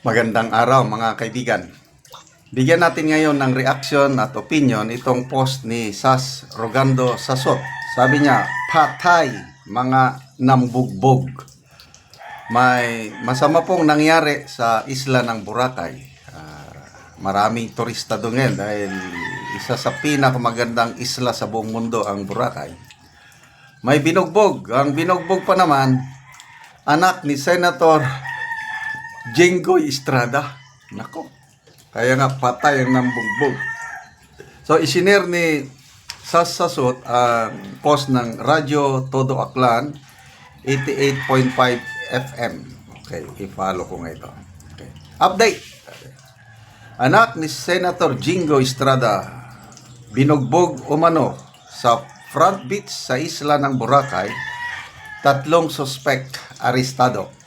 Magandang araw mga kaibigan. Bigyan natin ngayon ng reaction at opinion itong post ni Sas Rogando Sasot. Sabi niya, patay mga nambugbog. May masama pong nangyari sa isla ng Boracay. Ah, maraming turista doon ngayon dahil isa sa pinakamagandang isla sa buong mundo ang Boracay. May binugbog. Ang binugbog pa naman, anak ni Senator Jinggoy Estrada. Nako. Kaya nga patay ang nambugbog. So isinare ni Sas Sasot ang post ng Radyo Todo Aklan 88.5 FM. Okay, i-follow ko nga ito. Okay. Update. Anak ni Senator Jingo Estrada binugbog umano sa front beach sa isla ng Boracay, tatlong suspect arestado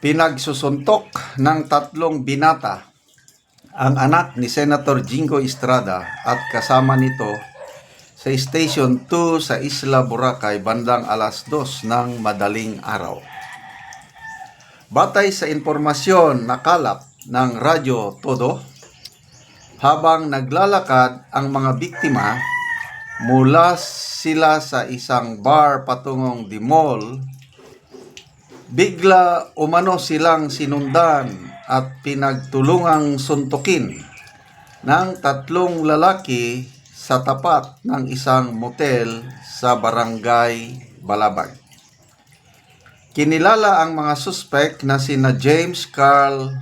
pinagsusuntok ng tatlong binata ang anak ni Senator Jingo Estrada at kasama nito sa Station 2 sa Isla Boracay bandang alas 2 ng madaling araw. Batay sa impormasyon na kalap ng Radyo Todo, habang naglalakad ang mga biktima mula sila sa isang bar patungong The Mall bigla umano silang sinundan at pinagtulungang suntukin ng tatlong lalaki sa tapat ng isang motel sa barangay Balabag. Kinilala ang mga suspect na sina James Carl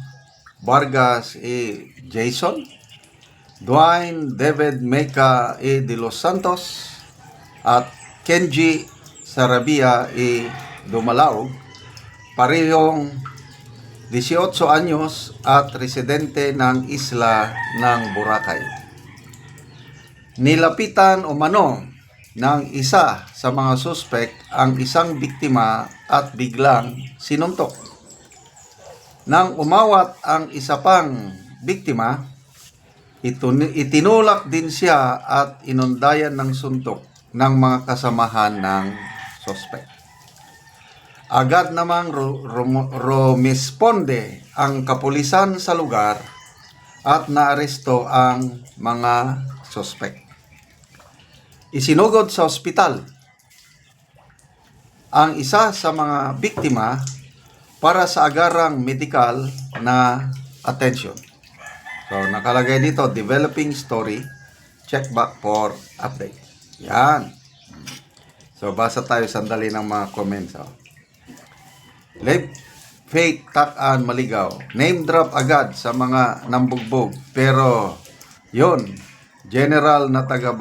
Vargas E. Jason, Dwayne David Meca E. De Los Santos, at Kenji Sarabia E. Dumalaog parehong 18 anyos at residente ng isla ng Boracay. Nilapitan umano ng isa sa mga suspect ang isang biktima at biglang sinuntok. Nang umawat ang isa pang biktima, itinulak din siya at inundayan ng suntok ng mga kasamahan ng suspect. Agad namang ru- rum- rumisponde ang kapulisan sa lugar at naaresto ang mga sospek. Isinugod sa ospital ang isa sa mga biktima para sa agarang medical na attention. So, nakalagay dito, developing story, check back for update. Yan. So, basa tayo sandali ng mga comments. Oh. Live fake takan maligaw. Name drop agad sa mga nambugbog. Pero, yon General na taga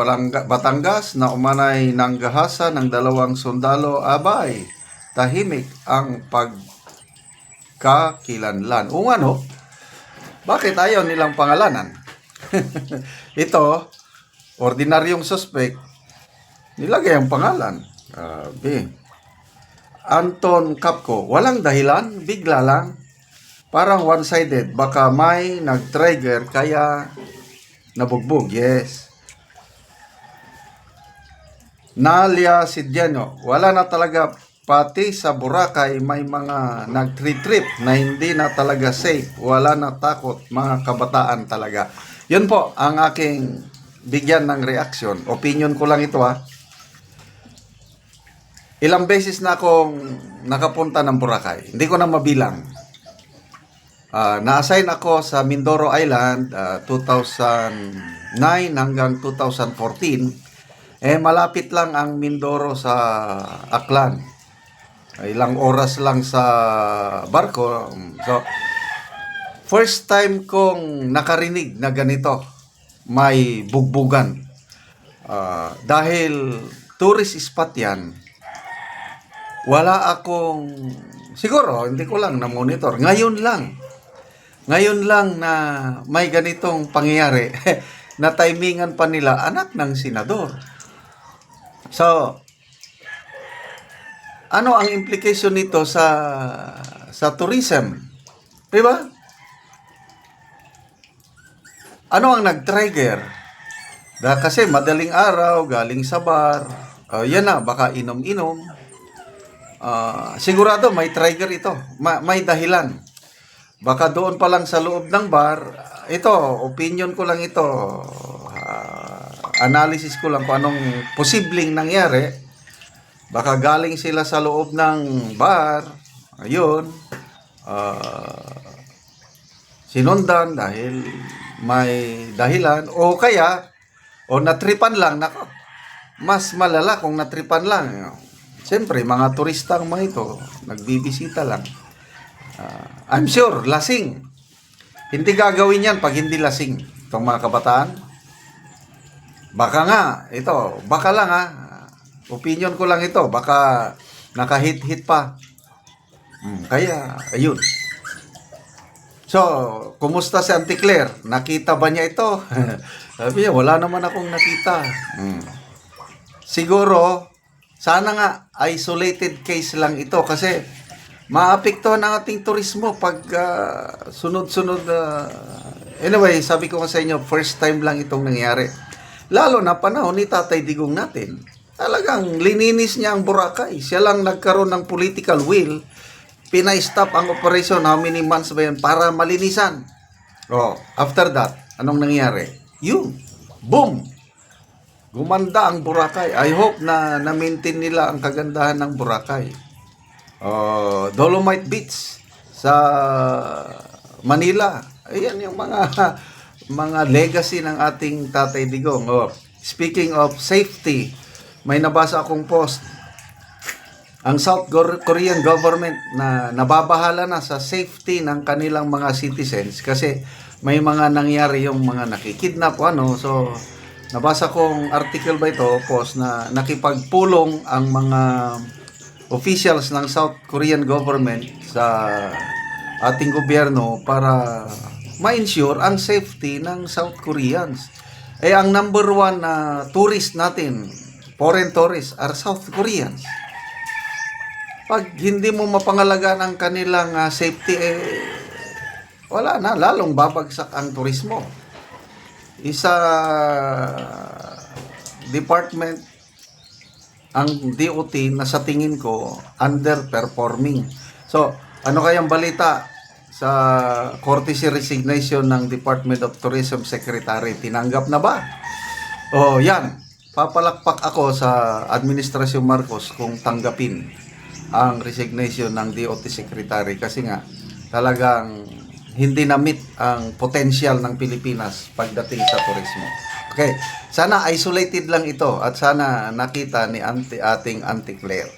Batangas na umanay ng gahasa ng dalawang sundalo, abay, tahimik ang pagkakilanlan. O ano, bakit ayaw nilang pangalanan? Ito, ordinaryong suspect, nilagay ang pangalan. Grabe. Anton Capco, walang dahilan, bigla lang. Parang one-sided, baka may nag-trigger kaya nabugbog, yes. Nalia Sidiano, wala na talaga pati sa Boracay may mga nag-trip na hindi na talaga safe, wala na takot, mga kabataan talaga. Yun po ang aking bigyan ng reaction. Opinion ko lang ito ha. Ilang beses na akong nakapunta ng Boracay. Hindi ko na mabilang. Ah, na-assign ako sa Mindoro Island ah, 2009 hanggang 2014. Eh malapit lang ang Mindoro sa Aklan. Ah, Ilang oras lang sa barko. So first time kong nakarinig na ganito. May bugbugan. Ah, dahil tourist spot yan wala akong siguro hindi ko lang na monitor ngayon lang. Ngayon lang na may ganitong pangyayari na timingan pa nila anak ng senador. So ano ang implication nito sa sa tourism? Di ba? Ano ang nag-trigger? Da kasi madaling araw galing sa bar. Oh, yan na baka inom-inom Ah, sigurado may trigger ito. Ma- may dahilan. baka doon pa lang sa loob ng bar, ito, opinion ko lang ito, ah, analysis ko lang kung anong posibleng nangyari. Baka galing sila sa loob ng bar, ayun, ah, sinundan dahil may dahilan, o kaya, o natripan lang, nako, mas malala kung natripan lang. Siyempre, mga turista ang mga ito, nagbibisita lang. Ah, I'm sure, lasing. Hindi gagawin yan pag hindi lasing. Itong mga kabataan. Baka nga, ito, baka lang ha. Opinion ko lang ito, baka nakahit-hit pa. Hmm, kaya, ayun. So, kumusta si Auntie Claire? Nakita ba niya ito? Sabi niya, wala naman akong nakita. Hmm. Siguro, sana nga isolated case lang ito kasi maapektuhan ang ating turismo pag ah, sunod-sunod ah, anyway, sabi ko nga sa inyo, first time lang itong nangyari. Lalo na panahon ni Tatay Digong natin. Talagang lininis niya ang Boracay. Siya lang nagkaroon ng political will. Pinay-stop ang operation. How many months ba yan? Para malinisan. Oh, after that, anong nangyari? Yun. Boom! Gumanda ang Boracay. I hope na na-maintain nila ang kagandahan ng Boracay. Oh, Dolomite Beach sa Manila. Ayan yung mga mga legacy ng ating Tatay Digong. Oh, speaking of safety, may nabasa akong post. Ang South Korean government na nababahala na sa safety ng kanilang mga citizens kasi may mga nangyari yung mga nakikidnap ano. So, nabasa kong article ba ito, post na nakipagpulong ang mga officials ng South Korean government sa ating gobyerno para ma-ensure ang safety ng South Koreans. Eh, ang number one na tourist natin, foreign tourists, are South Koreans. Pag hindi mo mapangalagaan ang kanilang ah, safety, eh, wala na, lalong babagsak ang turismo. Isa department ang DOT na sa tingin ko underperforming. So, ano kayang balita sa courtesy resignation ng Department of Tourism Secretary? Tinanggap na ba? Oh, yan. Papalakpak ako sa Administrasyon Marcos kung tanggapin ang resignation ng DOT Secretary kasi nga talagang hindi na-meet ang potential ng Pilipinas pagdating sa turismo. Okay, sana isolated lang ito at sana nakita ni auntie, ating Auntie Claire.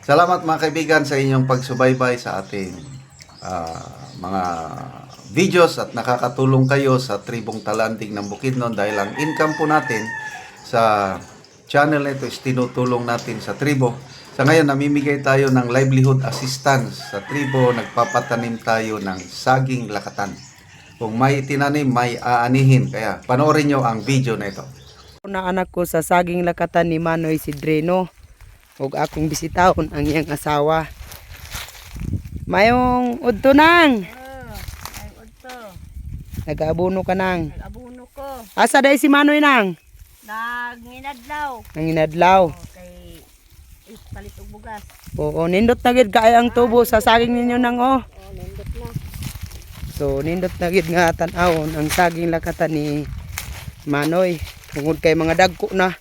Salamat mga kaibigan sa inyong pagsubaybay sa ating ah, mga videos at nakakatulong kayo sa Tribong Talanting ng Bukidnon dahil ang income po natin sa channel na ito is tinutulong natin sa tribo. Sa ngayon, namimigay tayo ng livelihood assistance sa tribo. Nagpapatanim tayo ng saging lakatan. Kung may tinanim, may aanihin. Kaya panoorin nyo ang video na ito. na anak ko sa saging lakatan ni Manoy Sidreno ug akong bisitahon ang iyang asawa. Mayong udto nang Ay, udto. nag-aabono ka nang. Nag-abuno ko. Asa day si Manoy nang? Naginadlaw. Nanginadlaw. O, kay ispalit og bugas. Oo, nindot na gid kaay ang tubo sa saging ninyo nang oh. O, nindot na. So nindot na gid nga tan-awon ang saging lakatan ni Manoy. Tungod kay mga dagko na.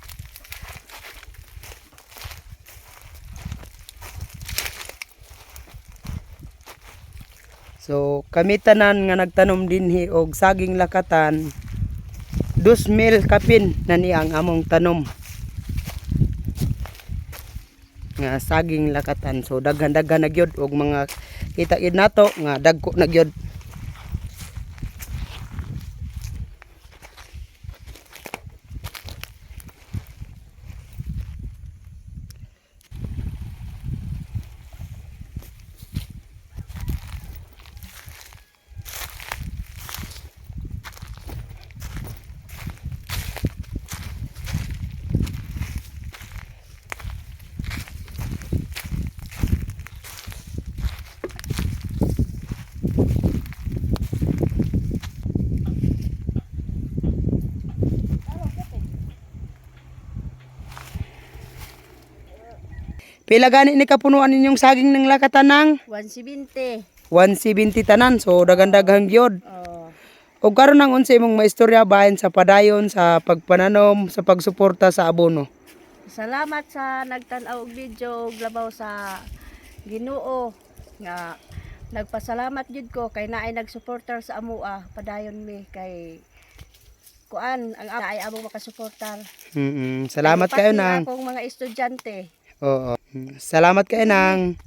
So kami tanan nga nagtanom dinhi og saging lakatan 2,000 kapin na ni ang among tanom. Nga saging lakatan. So daghan-daghan na gyud og mga kita gid nato nga dagko na gyud. Pila gani ni kapunuan ninyong saging ng lakatan ng 170. 170 tanan so dagan-daghang gyud. Oh. O karon ang unsa imong maistorya bahin sa padayon sa pagpananom sa pagsuporta sa abono. Salamat sa nagtan-aw og video ug labaw sa Ginoo nga nagpasalamat jud ko kay naay nagsuportar sa amoa padayon mi kay kuan ang ay among makasuportar. Mm Salamat kayo nang. akong mga estudyante. Oo. Salamat kayo nang.